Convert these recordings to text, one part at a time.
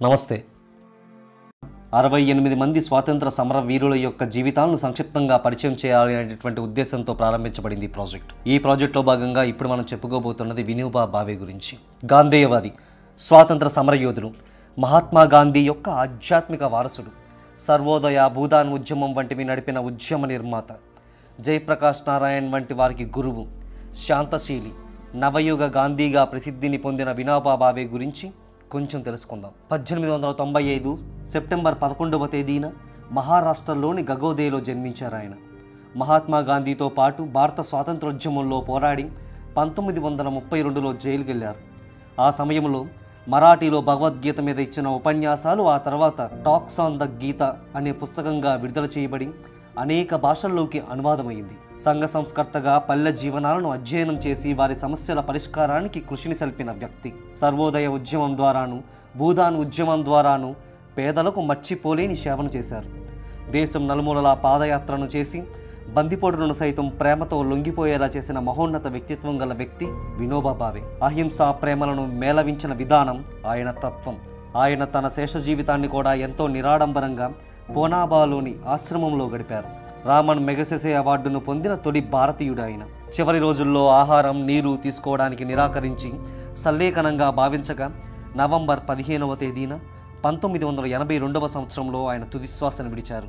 నమస్తే. అరవై ఎనిమిది మంది స్వాతంత్ర సమర వీరుల యొక్క జీవితాలను సంక్షిప్తంగా పరిచయం చేయాలి అనేటువంటి ఉద్దేశంతో ప్రారంభించబడింది ఈ ప్రాజెక్ట్. ఈ ప్రాజెక్టులో భాగంగా ఇప్పుడు మనం చెప్పుకోబోతున్నది వినోబా భావే గురించి. గాంధేయవాది స్వాతంత్ర సమరయోధుడు మహాత్మా గాంధీ యొక్క ఆధ్యాత్మిక వారసుడు సర్వోదయ భూదాన్ ఉద్యమం వంటివి నడిపిన ఉద్యమ నిర్మాత జయప్రకాష్ నారాయణ్ వంటి వారికి గురువు శాంతశీలి నవయుగ గాంధీగా ప్రసిద్ధిని పొందిన వినోబా భావే గురించి కొంచెం తెలుసుకుందాం. పద్దెనిమిది వందల తొంభై ఐదు సెప్టెంబర్ పదకొండవ తేదీన మహారాష్ట్రలోని గగోదేలో జన్మించారు ఆయన మహాత్మా గాంధీతో పాటు భారత స్వాతంత్రోద్యమంలో పోరాడి పంతొమ్మిది వందల ముప్పై రెండులో జైలుకి వెళ్ళారు ఆ సమయంలో మరాఠీలో భగవద్గీత మీద ఇచ్చిన ఉపన్యాసాలు ఆ తర్వాత టాక్స్ ఆన్ ద గీత అనే పుస్తకంగా విడుదల చేయబడి అనేక భాషల్లోకి అనువాదమైంది సంఘ సంస్కర్తగా పల్లె జీవనాలను అధ్యయనం చేసి వారి సమస్యల పరిష్కారానికి కృషిని సల్పిన వ్యక్తి. సర్వోదయ ఉద్యమం ద్వారాను భూదాన్ ఉద్యమం ద్వారాను పేదలకు మర్చిపోలేని సేవను చేశారు. దేశం నలుమూలలా పాదయాత్రను చేసి బందిపోటులను సైతం ప్రేమతో లొంగిపోయేలా చేసిన మహోన్నత వ్యక్తిత్వం గల వ్యక్తి వినోబా భావే అహింసా ప్రేమలను మేళవించిన విధానం ఆయన తత్వం. ఆయన తన శేష జీవితాన్ని కూడా ఎంతో నిరాడంబరంగా పోనాబాలోని ఆశ్రమంలో గడిపారు. రామన్ మెగసెసే అవార్డును పొందిన తొలి భారతీయుడు ఆయన చివరి రోజుల్లో ఆహారం నీరు తీసుకోవడానికి నిరాకరించి సల్లేఖనంగా భావించగా నవంబర్ పదిహేనవ తేదీన పంతొమ్మిది వందల ఎనభై రెండవ సంవత్సరంలో ఆయన తుదిశ్వాసను విడిచారు.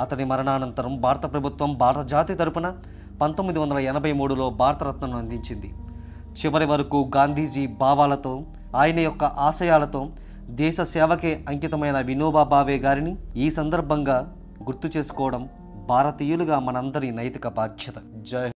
అతని మరణానంతరం భారత ప్రభుత్వం భారత జాతి తరపున పంతొమ్మిది వందల ఎనభై మూడులో భారతరత్నను అందించింది. చివరి వరకు గాంధీజీ భావాలతో ఆయన యొక్క ఆశయాలతో దేశ సేవకే అంకితమైన వినోబా భావే గారిని ఈ సందర్భంగా గుర్తు చేసుకోవడం భారతీయులుగా మనందరి నైతిక బాధ్యత. జై